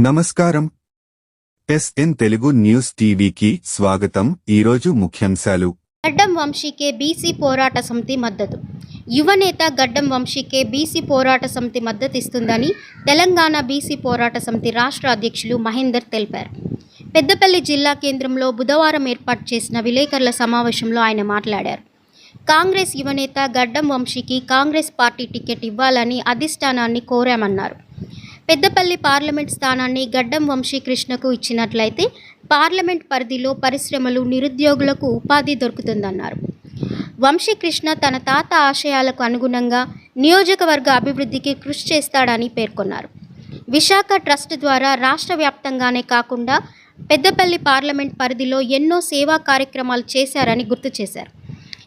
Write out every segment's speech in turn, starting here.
నమస్కారం. SN Telugu news టీవీకి స్వాగతం. ఈరోజు ముఖ్యాంశాలు. గడ్డం వంశీకే బీసీ పోరాట సమితి మద్దతు. యువనేత గడ్డం వంశీకే బీసీ పోరాట సమితి మద్దతు ఇస్తుందని తెలంగాణ బీసీ పోరాట సమితి రాష్ట్ర అధ్యక్షులు మహేందర్ తెలిపారు. పెద్దపల్లి జిల్లా కేంద్రంలో బుధవారం ఏర్పాటు చేసిన విలేకరుల సమావేశంలో ఆయన మాట్లాడారు. కాంగ్రెస్ యువనేత గడ్డం వంశీకి కాంగ్రెస్ పార్టీ టికెట్ ఇవ్వాలని అధిష్టానాన్ని కోరామన్నారు. పెద్దపల్లి పార్లమెంట్ స్థానాన్ని గడ్డం వంశీకృష్ణకు ఇచ్చినట్లయితే పార్లమెంట్ పరిధిలో పరిశ్రమలు నిరుద్యోగులకు ఉపాధి దొరుకుతుందన్నారు. వంశీకృష్ణ తన తాత ఆశయాలకు అనుగుణంగా నియోజకవర్గ అభివృద్ధికి కృషి చేస్తాడని పేర్కొన్నారు. విశాఖ ట్రస్ట్ ద్వారా రాష్ట్ర వ్యాప్తంగానే కాకుండా పెద్దపల్లి పార్లమెంట్ పరిధిలో ఎన్నో సేవా కార్యక్రమాలు చేశారని గుర్తు చేశారు.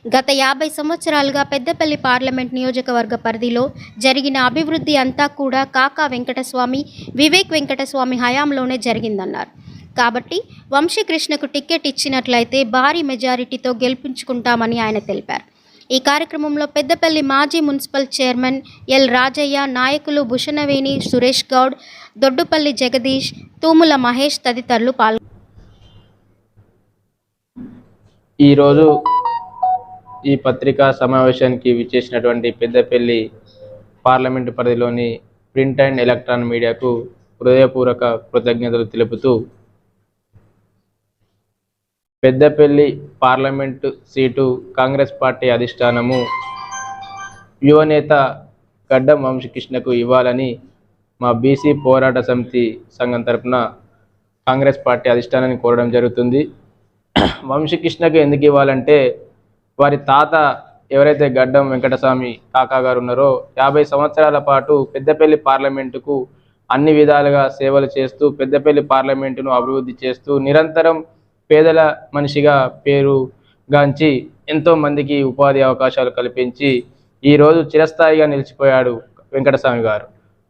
గత యాభై సంవత్సరాలుగా పెద్దపల్లి పార్లమెంట్ నియోజకవర్గ పరిధిలో జరిగిన అభివృద్ధి అంతా కూడా కాకా వెంకటస్వామి వివేక్ వెంకటస్వామి హయాంలోనే జరిగిందన్నారు. కాబట్టి వంశీకృష్ణకు టికెట్ ఇచ్చినట్లయితే భారీ మెజారిటీతో గెలిపించుకుంటామని ఆయన తెలిపారు. ఈ కార్యక్రమంలో పెద్దపల్లి మాజీ మున్సిపల్ చైర్మన్ ఎల్ రాజయ్య నాయకులు భుషణవేణి సురేష్ గౌడ్ దొడ్డుపల్లి జగదీష్ తూముల మహేష్ తదితరులు పాల్గొన్నారు ఈరోజు ఈ పత్రికా సమావేశానికి విచ్చేసినటువంటి పెద్దపల్లి పార్లమెంటు పరిధిలోని ప్రింట్ అండ్ ఎలక్ట్రాన్ మీడియాకు హృదయపూర్వక కృతజ్ఞతలు తెలుపుతూ Peddapalli parliament seat Congress party అధిష్టానము యువనేత గడ్డం వంశకృష్ణకు ఇవ్వాలని మా బీసీ పోరాట సమితి సంఘం తరపున కాంగ్రెస్ పార్టీ అధిష్టానాన్ని కోరడం జరుగుతుంది. వంశకృష్ణకు ఎందుకు ఇవ్వాలంటే వారి తాత ఎవరైతే గడ్డం వెంకటస్వామి కాకా గారు ఉన్నారో యాభై సంవత్సరాల పాటు పెద్దపల్లి పార్లమెంటుకు అన్ని విధాలుగా సేవలు చేస్తూ పెద్దపల్లి పార్లమెంటును అభివృద్ధి చేస్తూ నిరంతరం పేదల మనిషిగా పేరు గాంచి ఎంతో మందికి ఉపాధి అవకాశాలు కల్పించి ఈరోజు చిరస్థాయిగా నిలిచిపోయాడు వెంకటస్వామి గారు.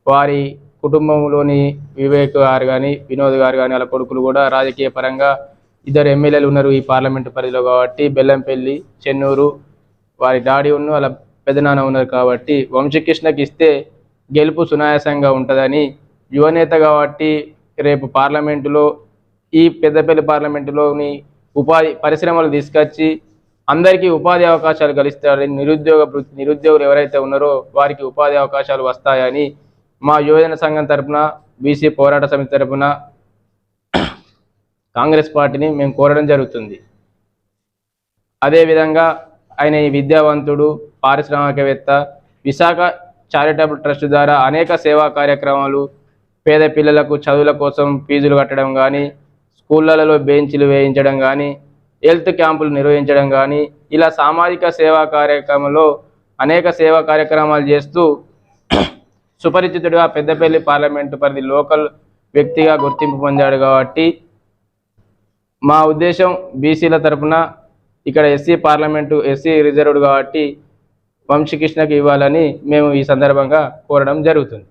వారి కుటుంబంలోని వివేక్ గారు కానీ వినోద్ గారు కానీ వాళ్ళ కొడుకులు కూడా రాజకీయ పరంగా ఇద్దరు ఎమ్మెల్యేలు ఉన్నారు ఈ పార్లమెంటు పరిధిలో కాబట్టి బెల్లంపల్లి చెన్నూరు వారి డాడీ ఉన్న వాళ్ళ పెదనాన్న ఉన్నారు కాబట్టి వంశకృష్ణకి ఇస్తే గెలుపు సునాయాసంగా ఉంటుందని యువనేత కాబట్టి రేపు పార్లమెంటులో ఈ పెద్దపల్లి పార్లమెంటులోని ఉపాధి పరిశ్రమలు తీసుకొచ్చి అందరికీ ఉపాధి అవకాశాలు కలిస్తారని నిరుద్యోగ నిరుద్యోగులు ఎవరైతే ఉన్నారో వారికి ఉపాధి అవకాశాలు వస్తాయని మా యువజన సంఘం తరపున బీసీ పోరాట సమితి తరఫున కాంగ్రెస్ పార్టీని మేము కోరడం జరుగుతుంది. అదేవిధంగా ఆయన ఈ విద్యావంతుడు పారిశ్రామికవేత్త విశాఖ చారిటబుల్ ట్రస్ట్ ద్వారా అనేక సేవా కార్యక్రమాలు పేద పిల్లలకు చదువుల కోసం ఫీజులు కట్టడం కానీ స్కూళ్ళలలో బెంచ్లు వేయించడం కానీ హెల్త్ క్యాంపులు నిర్వహించడం కానీ ఇలా సామాజిక సేవా కార్యక్రమంలో అనేక సేవా కార్యక్రమాలు చేస్తూ సుపరిచితుడిగా పెద్దపల్లి పార్లమెంటు పరిధి లోకల్ వ్యక్తిగా గుర్తింపు పొందాడు కాబట్టి మా ఉద్దేశం బీసీల తరపున ఇక్కడ ఎస్సీ పార్లమెంటు ఎస్సీ రిజర్వ్డ్ కాబట్టి వంశకృష్ణకి ఇవ్వాలని మేము ఈ సందర్భంగా కోరడం జరుగుతుంది.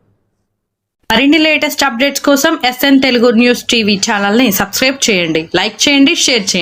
మరిన్ని లేటెస్ట్ అప్డేట్స్ కోసం ఎస్ఎన్ తెలుగు న్యూస్ టీవీ ఛానల్ని సబ్స్క్రైబ్ చేయండి లైక్ చేయండి షేర్ చేయండి.